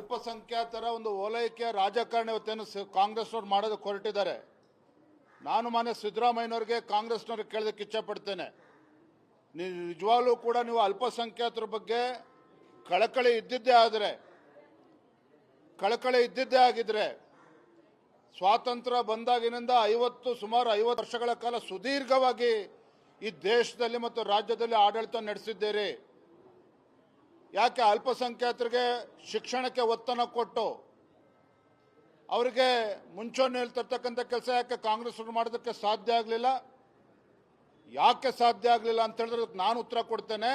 ಅಲ್ಪಸಂಖ್ಯಾತರ ಒಂದು ಓಲೈಕೆ ರಾಜಕಾರಣ ಇವತ್ತೇನು ಕಾಂಗ್ರೆಸ್ನವ್ರು ಮಾಡೋದಕ್ಕೆ ಹೊರಟಿದ್ದಾರೆ ನಾನು ಮಾನ್ಯ ಸಿದ್ದರಾಮಯ್ಯನವ್ರಿಗೆ ಕಾಂಗ್ರೆಸ್ನವ್ರಿಗೆ ಕೇಳೋದಕ್ಕೆ ಇಚ್ಛಪಡ್ತೇನೆ. ನೀವು ನಿಜವಾಗ್ಲೂ ಕೂಡ ನೀವು ಅಲ್ಪಸಂಖ್ಯಾತರ ಬಗ್ಗೆ ಕಳಕಳಿ ಇದ್ದಿದ್ದೇ ಆದರೆ, ಕಳಕಳಿ ಇದ್ದಿದ್ದೇ ಆಗಿದ್ರೆ, ಸ್ವಾತಂತ್ರ್ಯ ಬಂದಾಗಿನಿಂದ ಐವತ್ತು, ಸುಮಾರು ಐವತ್ತು ವರ್ಷಗಳ ಕಾಲ ಸುದೀರ್ಘವಾಗಿ ಈ ದೇಶದಲ್ಲಿ ಮತ್ತು ರಾಜ್ಯದಲ್ಲಿ ಆಡಳಿತ ನಡೆಸಿದ್ದೀರಿ. ಯಾಕೆ ಅಲ್ಪಸಂಖ್ಯಾತರಿಗೆ ಶಿಕ್ಷಣಕ್ಕೆ ಒತ್ತನ್ನು ಕೊಟ್ಟು ಅವರಿಗೆ ಮುಂಚೂಣಿ ಹೇಳ್ತಿರ್ತಕ್ಕಂಥ ಕೆಲಸ ಯಾಕೆ ಕಾಂಗ್ರೆಸ್ ಮಾಡೋದಕ್ಕೆ ಸಾಧ್ಯ ಆಗಲಿಲ್ಲ? ಯಾಕೆ ಸಾಧ್ಯ ಆಗಲಿಲ್ಲ ಅಂತ ಹೇಳಿದ್ರೆ ನಾನು ಉತ್ತರ ಕೊಡ್ತೇನೆ.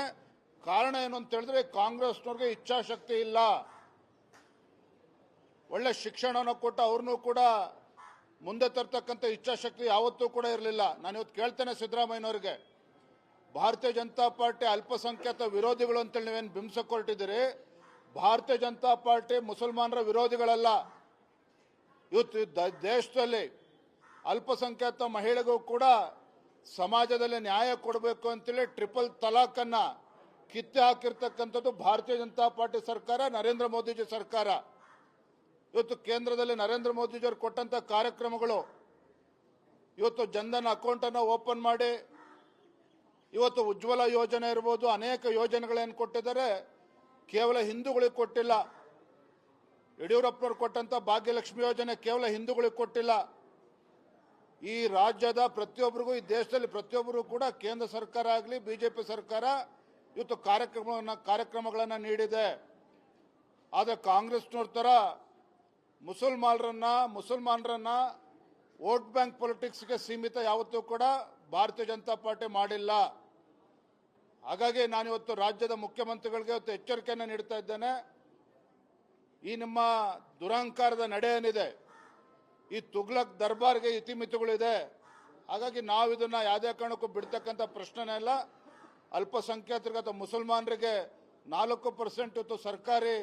ಕಾರಣ ಏನು ಅಂತ ಹೇಳಿದ್ರೆ ಕಾಂಗ್ರೆಸ್ನವ್ರಿಗೆ ಇಚ್ಛಾಶಕ್ತಿ ಇಲ್ಲ. ಒಳ್ಳೆ ಶಿಕ್ಷಣವನ್ನು ಕೊಟ್ಟು ಅವ್ರನ್ನೂ ಕೂಡ ಮುಂದೆ ತರ್ತಕ್ಕಂಥ ಇಚ್ಛಾಶಕ್ತಿ ಯಾವತ್ತೂ ಕೂಡ ಇರಲಿಲ್ಲ. ನಾನು ಇವತ್ತು ಕೇಳ್ತೇನೆ ಸಿದ್ದರಾಮಯ್ಯನವ್ರಿಗೆ. ಭಾರತೀಯ ಜನತಾ ಪಾರ್ಟಿ ಅಲ್ಪಸಂಖ್ಯಾತ ವಿರೋಧಿಗಳು ಅಂತೇಳಿ ನೀವೇನು ಬಿಂಬಿಸಕ್ಕೆ ಹೊರಟಿದ್ದೀರಿ? ಭಾರತೀಯ ಜನತಾ ಪಾರ್ಟಿ ಮುಸಲ್ಮಾನರ ವಿರೋಧಿಗಳಲ್ಲ. ಇವತ್ತು ದೇಶದಲ್ಲಿ ಅಲ್ಪಸಂಖ್ಯಾತ ಮಹಿಳೆಗೂ ಕೂಡ ಸಮಾಜದಲ್ಲಿ ನ್ಯಾಯ ಕೊಡಬೇಕು ಅಂತೇಳಿ ಟ್ರಿಪಲ್ ತಲಾಖನ್ನ ಕಿತ್ತೆ ಹಾಕಿರ್ತಕ್ಕಂಥದ್ದು ಭಾರತೀಯ ಜನತಾ ಪಾರ್ಟಿ ಸರ್ಕಾರ, ನರೇಂದ್ರ ಮೋದಿಜಿ ಸರ್ಕಾರ. ಇವತ್ತು ಕೇಂದ್ರದಲ್ಲಿ ನರೇಂದ್ರ ಮೋದಿಜಿಯವರು ಕೊಟ್ಟಂತ ಕಾರ್ಯಕ್ರಮಗಳು, ಇವತ್ತು ಜನ್ಧನ್ ಅಕೌಂಟನ್ನು ಓಪನ್ ಮಾಡಿ ಇವತ್ತು ಉಜ್ವಲ ಯೋಜನೆ ಇರ್ಬೋದು, ಅನೇಕ ಯೋಜನೆಗಳೇನು ಕೊಟ್ಟಿದ್ದಾರೆ. ಕೇವಲ ಹಿಂದೂಗಳಿಗೆ ಕೊಟ್ಟಿಲ್ಲ. ಯಡಿಯೂರಪ್ಪನವ್ರು ಕೊಟ್ಟಂತ ಭಾಗ್ಯಲಕ್ಷ್ಮಿ ಯೋಜನೆ ಕೇವಲ ಹಿಂದೂಗಳಿಗೆ ಕೊಟ್ಟಿಲ್ಲ. ಈ ರಾಜ್ಯದ ಪ್ರತಿಯೊಬ್ಬರಿಗೂ, ಈ ದೇಶದಲ್ಲಿ ಪ್ರತಿಯೊಬ್ಬರು ಕೂಡ ಕೇಂದ್ರ ಸರ್ಕಾರ ಆಗಲಿ, ಬಿಜೆಪಿ ಸರ್ಕಾರ ಇವತ್ತು ಕಾರ್ಯಕ್ರಮಗಳನ್ನ, ಕಾರ್ಯಕ್ರಮಗಳನ್ನು ನೀಡಿದೆ. ಆದರೆ ಕಾಂಗ್ರೆಸ್ನವ್ರ ಥರ ಮುಸಲ್ಮಾನರನ್ನ ಮುಸಲ್ಮಾನರನ್ನ ವೋಟ್ ಬ್ಯಾಂಕ್ ಪೊಲಿಟಿಕ್ಸ್ಗೆ ಸೀಮಿತ ಯಾವತ್ತೂ ಕೂಡ ಭಾರತೀಯ ಜನತಾ ಪಾರ್ಟಿ ಮಾಡಿಲ್ಲ. ಹಾಗಾಗಿ ನಾನು ಇವತ್ತು ರಾಜ್ಯದ ಮುಖ್ಯಮಂತ್ರಿಗಳಿಗೆ ಇವತ್ತು ಎಚ್ಚರಿಕೆಯನ್ನು ನೀಡ್ತಾ ಇದ್ದೇನೆ. ಈ ನಿಮ್ಮ ದುರಹಂಕಾರದ ನಡೆ ಏನಿದೆ ಈ ತುಗ್ಲಕ್ ದರ್ಬಾರ್ಗೆ ಇತಿಮಿತಿಗಳಿದೆ. ಹಾಗಾಗಿ ನಾವು ಇದನ್ನ ಯಾವುದೇ ಕಾರಣಕ್ಕೂ ಬಿಡ್ತಕ್ಕಂಥ ಪ್ರಶ್ನೆನೇ ಇಲ್ಲ. ಅಲ್ಪಸಂಖ್ಯಾತರಿಗೆ ಅಥವಾ ಮುಸಲ್ಮಾನರಿಗೆ ನಾಲ್ಕು ಪರ್ಸೆಂಟ್ ಇವತ್ತು ಸರ್ಕಾರಿ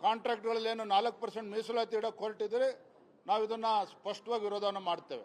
ಕಾಂಟ್ರಾಕ್ಟ್ಗಳಲ್ಲಿ ಏನು ನಾಲ್ಕು ಪರ್ಸೆಂಟ್ ಮೀಸಲಾತಿ ಇಡೋಕ್ಕೆ ಹೊರಟಿದ್ರೆ ನಾವು ಇದನ್ನ ಸ್ಪಷ್ಟವಾಗಿ ವಿರೋಧವನ್ನು ಮಾಡ್ತೇವೆ.